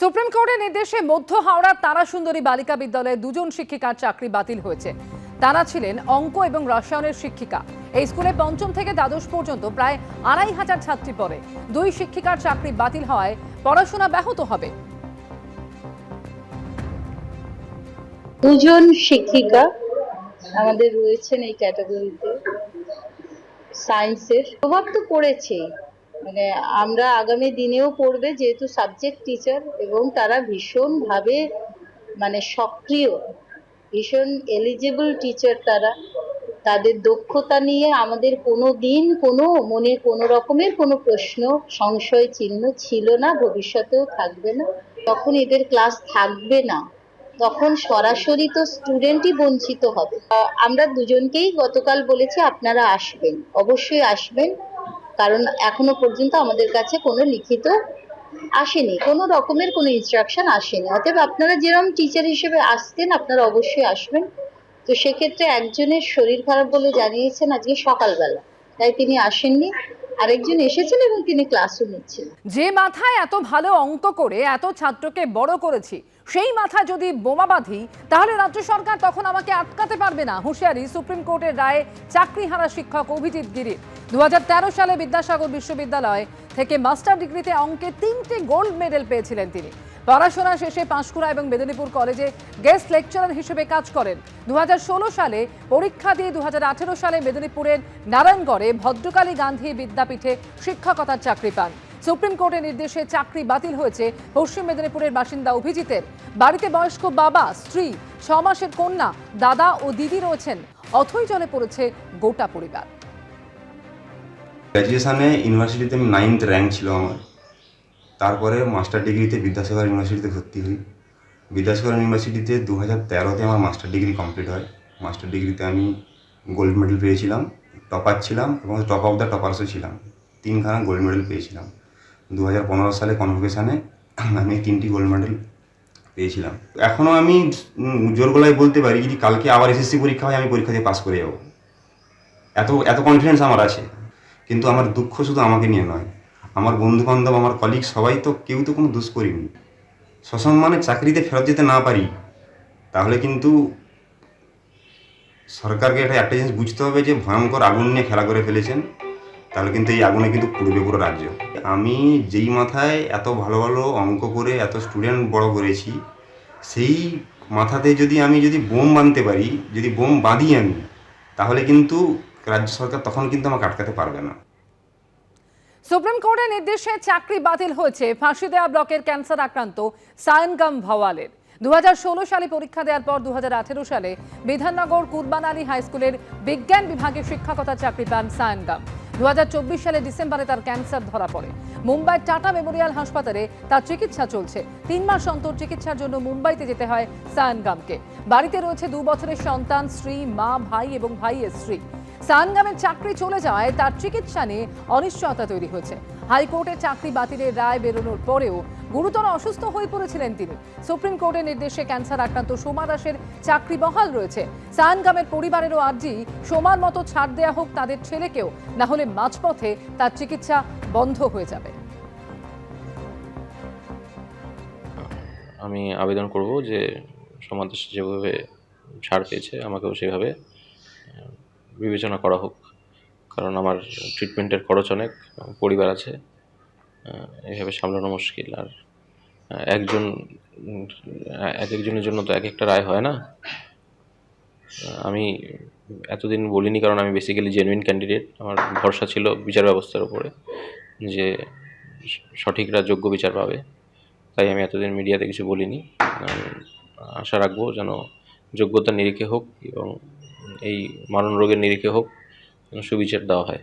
Supreme কোর্টের নির্দেশে মধ্য হাওড়ার তারাসুন্দরী বালিকা বিদ্যালয়ে দুজন শিক্ষিকার চাকরি বাতিল হয়েছে। তারা ছিলেন অঙ্ক এবং রসায়নের শিক্ষিকা। এই স্কুলে পঞ্চম থেকে দ্বাদশ পর্যন্ত প্রায় আড়াই হাজার ছাত্রী পড়ে। দুই শিক্ষিকার চাকরি বাতিল হওয়ায় পড়াশোনা ব্যাহত হবে। দুজন শিক্ষিকা আমাদের রয়েছেন এই ক্যাটাগরিতে। সায়েন্সের। প্রভাব তো পড়েছেই। মানে আমরা আগামী দিনেও পড়বে যেহেতু সাবজেক্ট টিচার এবং তারা ভীষণভাবে মানে সক্রিয়, ভীষণ এলিজিবল টিচার তারা। তাদের দক্ষতা নিয়ে আমাদের কোনো দিন কোনো মনে কোনো রকমের কোনো প্রশ্ন, সংশয়, চিহ্ন ছিল না, ভবিষ্যতেও থাকবে না। তখন এদের ক্লাস থাকবে না। তখন সরাসরি তো স্টুডেন্টই বঞ্চিত হবে। আমরা দুজনকেই গতকাল বলেছি আপনারা আসবেন। অবশ্যই আসবেন। কারণ এখনও পর্যন্ত আমাদের কাছে কোনো লিখিত আসেনি, কোনো রকমের কোনো ইনস্ট্রাকশন আসেনি। অতএব আপনারা যেরকম টিচার হিসেবে আসতেন, আপনারা অবশ্যই আসবেন। তো সেক্ষেত্রে একজনের শরীর খারাপ বলে জানিয়েছেন আজকে সকালবেলা। তাই তিনি আসেননি। আরেকজন এসেছেন এবং তিনি ক্লাসও যে মাথায় এত ভালো অঙ্ক করে, এত ছাত্রকে বড় করেছি, সেই মাথা যদি বোমা বাঁধি, তাহলে রাজ্য সরকার তখন আমাকে আটকাতে পারবে না, হুঁশিয়ারি সুপ্রিম কোর্টের রায়ে চাকরি হারা শিক্ষক অভিজিৎ গিরির। দু সালে বিদ্যাসাগর বিশ্ববিদ্যালয় থেকে মাস্টার ডিগ্রিতে অঙ্কে তিনটে গোল্ড মেডেল পেয়েছিলেন তিনি। পড়াশোনা শেষে পাঁশকুড়া এবং মেদিনীপুর কলেজে গেস্ট লেকচারার হিসেবে কাজ করেন। দু সালে পরীক্ষা দিয়ে দু সালে মেদিনীপুরের নারায়ণগড়ে ভদ্রকালী গান্ধী বিদ্যাপীঠে শিক্ষকতার চাকরি পান। সুপ্রিম কোর্টের নির্দেশে চাকরি বাতিল হয়েছে পশ্চিম মেদিনীপুরের বাসিন্দা অভিজিতের। বাড়িতে বয়স্ক বাবা, স্ত্রী, ছ মাসের কন্যা, দাদা ও দিদি রয়েছেন। অথই জলে পড়েছে গোটা পরিবার। গ্র্যাজুয়েশানে ইউনিভার্সিটিতে আমি নাইনথ র্যাঙ্ক ছিল আমার। তারপরে মাস্টার ডিগ্রিতে বিদ্যাসাগর ইউনিভার্সিটিতে ভর্তি হই। বিদ্যাসাগর ইউনিভার্সিটিতে দু হাজার তেরোতে আমার মাস্টার ডিগ্রি কমপ্লিট হয়। মাস্টার ডিগ্রিতে আমি গোল্ড মেডেল পেয়েছিলাম টপার ছিলাম এবং টপ অফ দ্য টপার্সও ছিলাম। তিনখানা গোল্ড মেডেল পেয়েছিলাম। দু হাজার পনেরো সালে কনভোকেশানে আমি তিনটি গোল্ড মেডেল পেয়েছিলাম। এখনও আমি জোর গলায় বলতে পারি যদি কালকে আবার এসএসসি পরীক্ষা হয়, আমি পরীক্ষা দিয়ে পাস করে যাব। এত এত কনফিডেন্স আমার আছে। কিন্তু আমার দুঃখ শুধু আমাকে নিয়ে নয়। আমার বন্ধু বান্ধব আমার কলিগ সবাই তো কেউ তো কোনো দোষ করিনি। সসম্মানে চাকরিতে ফেরত যেতে না পারি, তাহলে কিন্তু সরকারকে এটা একটা জিনিস বুঝতে হবে যে ভয়ঙ্কর আগুন নিয়ে খেলা করে ফেলেছেন, তাহলে কিন্তু এই আগুনে কিন্তু পুড়বে পুরো রাজ্য। আমি যেই মাথায় এত ভালো ভালো অঙ্ক করে, এত স্টুডেন্ট বড় করেছি, সেই মাথাতে যদি আমি যদি বোম বাঁধতে পারি, যদি বোম বাঁধি আমি তাহলে কিন্তু রাজ্য সরকার তখন কিন্তু আমাকে আটকাতে পারবে না। সুপ্রিম কোর্টের নির্দেশে চাকরি বাতিল হয়েছে। ফাঁসি দেওয়া ব্লকের ক্যান্সার আক্রান্ত সায়নগাম ভাওয়ালের। দুহাজার ষোলো সালে পরীক্ষা দেওয়ার পর দুহাজার আঠেরো সালে বিধাননগর কুরবান আলী হাই স্কুলের বিজ্ঞান বিভাগে শিক্ষকতার চাকরি পান সায়নগাম। দু সালে ডিসেম্বরে তার ক্যান্সার ধরা পড়ে। মুম্বাইয়ের টাটা মেমোরিয়াল হাসপাতালে তার চিকিৎসা চলছে। তিন মাস অন্তর চিকিৎসার জন্য মুম্বাইতে যেতে হয় সায়নগামকে। বাড়িতে রয়েছে দু বছরের সন্তান, স্ত্রী, মা, ভাই এবং ভাইয়ের স্ত্রী। সানগামের চাকরি চলে যাওয়ায় তার চিকিৎসা নিয়ে অনিশ্চয়তা তৈরি হয়েছে। হাইকোর্টের চাকরি বাতিলের রায় বেরোনোর পরেও গুরুতর অসুস্থ হয়ে পড়েছিলেন তিনি। সুপ্রিম কোর্টের নির্দেশে ক্যান্সার আক্রান্ত সোমা দাসের চাকরি বহাল রয়েছে। সানগামের পরিবারেরও আর্জি সোমার মতো ছাড় দেয়া হোক তাদের ছেলেকেও, না হলে মাঝপথে তার চিকিৎসা বন্ধ হয়ে যাবে। আমি আবেদন করব যে সমাজ যেভাবে ছাড় পেয়েছে, আমাকেও সেভাবে বিবেচনা করা হোক। কারণ আমার ট্রিটমেন্টের খরচ অনেক পরিবার আছে। এভাবে সামলানো মুশকিল। আর একজন এক একজনের জন্য তো এক একটা রায় হয় না। আমি এতদিন বলিনি কারণ আমি বেসিক্যালি জেনুইন ক্যান্ডিডেট আমার ভরসা ছিল বিচার ব্যবস্থার উপরে যে সঠিকরা যোগ্য বিচার পাবে। তাই আমি এতদিন মিডিয়াতে কিছু বলিনি। আশা রাখব যেন যোগ্যতার নিরিখে হোক এবং এই মারণ রোগের নিরিখে হোক সুবিচার দেওয়া হয়।